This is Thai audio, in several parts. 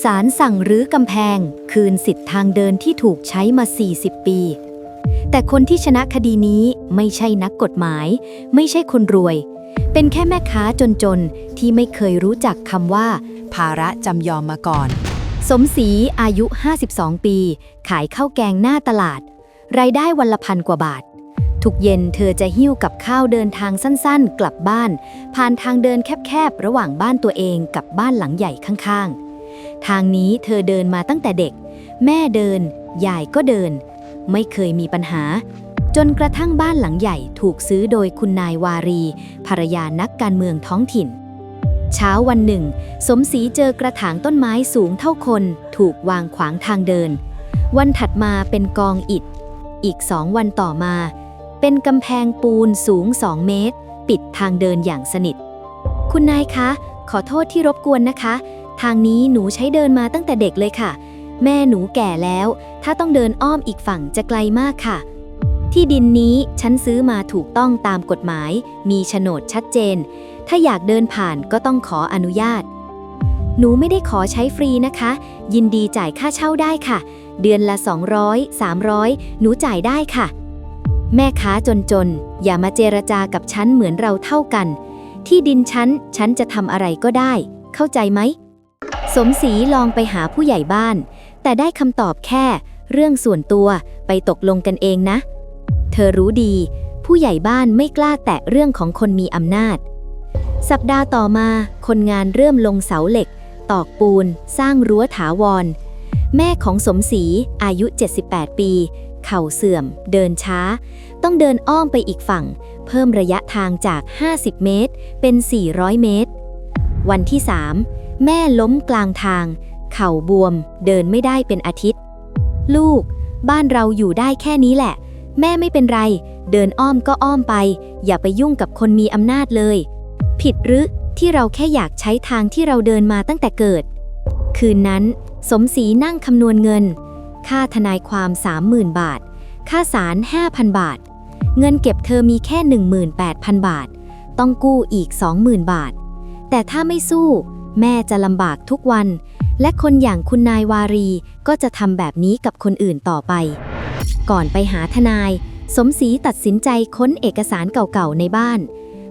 ศาลสั่งรื้อกำแพง คืนสิทธิ์ทางเดินที่ถูกใช้มา 40 ปี แต่คนที่ชนะคดีนี้ไม่ใช่นักกฎหมาย ไม่ใช่คนรวย เป็นแค่แม่ค้าจนๆ ที่ไม่เคยรู้จักคำว่า ภาระจำยอมมาก่อน สมศรีอายุ 52 ปี ขายข้าวแกงหน้าตลาด รายได้วันละพันกว่าบาท ทุกเย็นเธอจะหิ้วกับข้าวเดินทางสั้นๆ กลับบ้าน ผ่านทางเดินแคบๆ ระหว่างบ้านตัวเองกับบ้านหลังใหญ่ข้างๆ ทางนี้เธอเดินมาตั้งแต่เด็ก แม่เดิน ยายก็เดิน ไม่เคยมีปัญหา จนกระทั่งบ้านหลังใหญ่ถูกซื้อโดยคุณนายวารี ภรรยานักการเมืองท้องถิ่น เช้าวันหนึ่ง สมศรีเจอกระถางต้นไม้สูงเท่าคน ถูกวางขวางทางเดิน วันถัดมาเป็นกองอิฐ อีกสองวันต่อมา เป็นกำแพงปูนสูงสองเมตร ปิดทางเดินอย่างสนิท คุณนายคะ ขอโทษที่รบกวนนะคะ ทางนี้หนูใช้เดินมาตั้งแต่เด็กเลยค่ะ แม่หนูแก่แล้ว ถ้าต้องเดินอ้อมอีกฝั่งจะไกลมากค่ะ ที่ดินนี้ฉันซื้อมาถูกต้องตามกฎหมาย มีโฉนดชัดเจน ถ้าอยากเดินผ่านก็ต้องขออนุญาต หนูไม่ได้ขอใช้ฟรีนะคะ ยินดีจ่ายค่าเช่าได้ค่ะ เดือนละ 200 300 หนูจ่ายได้ค่ะ แม่ค้าจนๆ อย่ามาเจรจากับฉันเหมือนเราเท่ากัน ที่ดินฉัน ฉันจะทำอะไรก็ได้ เข้าใจไหม สมศรีลองไปหาผู้ใหญ่บ้าน แต่ได้คำตอบแค่เรื่องส่วนตัวไปตกลงกันเองนะ เธอรู้ดี ผู้ใหญ่บ้านไม่กล้าแตะเรื่องของคนมีอำนาจ สัปดาห์ต่อมาคนงานเริ่มลงเสาเหล็ก ตอกปูน สร้างรั้วถาวร แม่ของสมศรีอายุ 78 ปี เข่าเสื่อม เดินช้า ต้องเดินอ้อมไปอีกฝั่ง เพิ่มระยะทางจาก 50 เมตร เป็น 400 เมตร วันที่ 3 แม่ล้มกลางทาง เข่าบวม เดินไม่ได้เป็นอาทิตย์ ลูก บ้านเราอยู่ได้แค่นี้แหละ แม่ไม่เป็นไร เดินอ้อมก็อ้อมไป อย่าไปยุ่งกับคนมีอำนาจเลย ผิดหรือที่เราแค่อยากใช้ทางที่เราเดินมาตั้งแต่เกิด คืนนั้น สมศรีนั่งคำนวณเงิน ค่าทนายความ 30,000 บาท ค่าศาล5,000 บาท เงินเก็บเธอมีแค่ 18,000 บาท ต้องกู้อีก 20,000 บาท แต่ถ้าไม่สู้ แม่จะลำบากทุกวัน และคนอย่างคุณนายวารีก็จะทำแบบนี้กับคนอื่นต่อไป ก่อนไปหาทนาย สมศรีตัดสินใจค้นเอกสารเก่าๆในบ้าน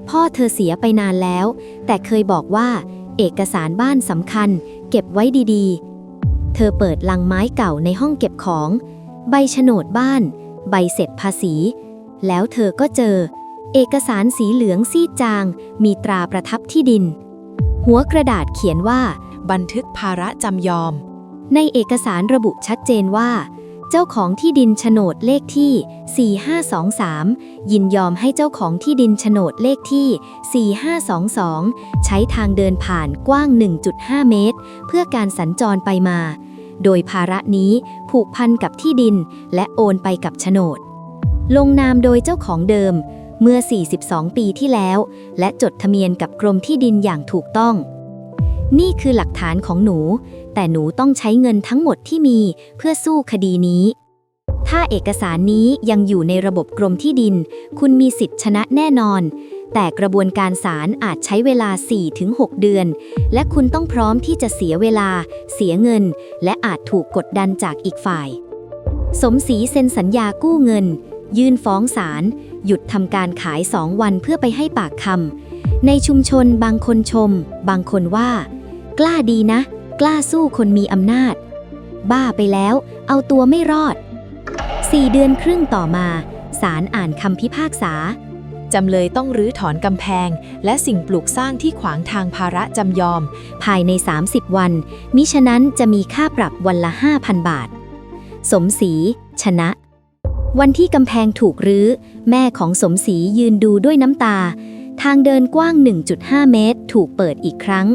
พ่อเธอเสียไปนานแล้ว แต่เคยบอกว่า เอกสารบ้านสำคัญ เก็บไว้ดีๆ เธอเปิดลังไม้เก่าในห้องเก็บของ ใบโฉนดบ้าน ใบเสร็จภาษี แล้วเธอก็เจอ เอกสารสีเหลืองซีดจาง มีตราประทับที่ดิน หัวกระดาษเขียนว่า บันทึกภาระจำยอม ในเอกสารระบุชัดเจนว่า เจ้าของที่ดินโฉนดเลขที่ 4523 ยินยอมให้เจ้าของที่ดินโฉนดเลขที่ 4522 ใช้ทางเดินผ่านกว้าง 1.5 เมตร เพื่อการสัญจรไปมา โดยภาระนี้ผูกพันกับที่ดิน และโอนไปกับโฉนด ลงนามโดยเจ้าของเดิม เมื่อ 42 ปีที่แล้ว และจดทะเบียนกับกรมที่ดินอย่างถูกต้อง นี่คือหลักฐานของหนู แต่หนูต้องใช้เงินทั้งหมดที่มีเพื่อสู้คดีนี้ ถ้าเอกสารนี้ยังอยู่ในระบบกรมที่ดิน คุณมีสิทธิ์ชนะแน่นอน แต่กระบวนการศาลอาจใช้เวลา 4-6 เดือน และคุณต้องพร้อมที่จะเสียเวลา เสียเงิน และอาจถูกกดดันจากอีกฝ่าย สมศรีเซ็นสัญญากู้เงิน ยื่นฟ้องศาลหยุดทำการขายสองวันเพื่อไปให้ปากคำในชุมชนบางคนชม บางคนว่า กล้าดีนะ กล้าสู้คนมีอำนาจ บ้าไปแล้ว เอาตัวไม่รอดสี่เดือนครึ่งต่อมาศาลอ่านคำพิพากษา จำเลยต้องรื้อถอนกำแพง และสิ่งปลูกสร้างที่ขวางทางภาระจำยอม ภายใน 30 วัน มิฉะนั้นจะมีค่าปรับวันละ 5,000 บาท สมศรีชนะ วันที่กำแพงถูกรื้อ แม่ของสมศรียืนดูด้วยน้ำตา ทางเดินกว้าง 1.5 เมตร ถูกเปิดอีกครั้ง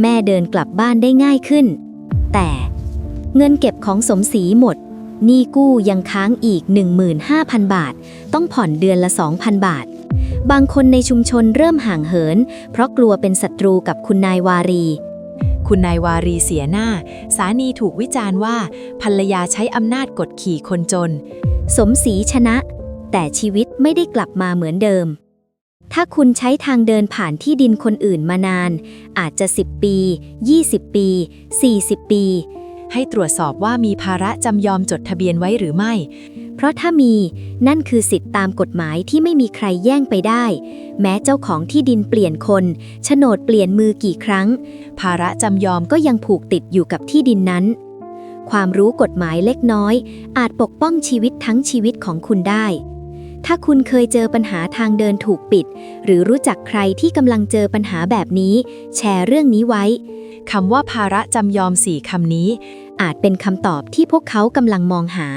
แม่เดินกลับบ้านได้ง่ายขึ้น แต่เงินเก็บของสมศรีหมดหนี้กู้ยังค้างอีก 15,000 บาท ต้องผ่อนเดือนละ 2,000 บาท บางคนในชุมชนเริ่มห่างเหิน เพราะกลัวเป็นศัตรูกับคุณนายวารี คุณนายวารีเสียหน้า สานีถูกวิจารณ์ว่าภรรยาใช้อำนาจกดขี่คนจน สมศรีชนะ แต่ชีวิตไม่ได้กลับมาเหมือนเดิม ถ้าคุณใช้ทางเดินผ่านที่ดินคนอื่นมานาน อาจจะ 10 ปี 20 ปี 40 ปี ให้ตรวจสอบว่ามีภาระจำยอมจดทะเบียนไว้หรือไม่ เพราะถ้ามีนั่นคือสิทธิ์ตามกฎหมายที่ไม่มีใครแย่งไปได้ แม้เจ้าของที่ดินเปลี่ยนคนโฉนดเปลี่ยนมือกี่ครั้ง ภาระจำยอมก็ยังผูกติดอยู่กับที่ดินนั้น ความรู้กฎหมายเล็กน้อย อาจปกป้องชีวิตทั้งชีวิตของคุณได้ ถ้าคุณเคยเจอปัญหาทางเดินถูกปิด หรือรู้จักใครที่กำลังเจอปัญหาแบบนี้ แชร์เรื่องนี้ไว้คำว่าภาระจำยอมสี่คำนี้ อาจเป็นคำตอบที่พวกเขากำลังมองหา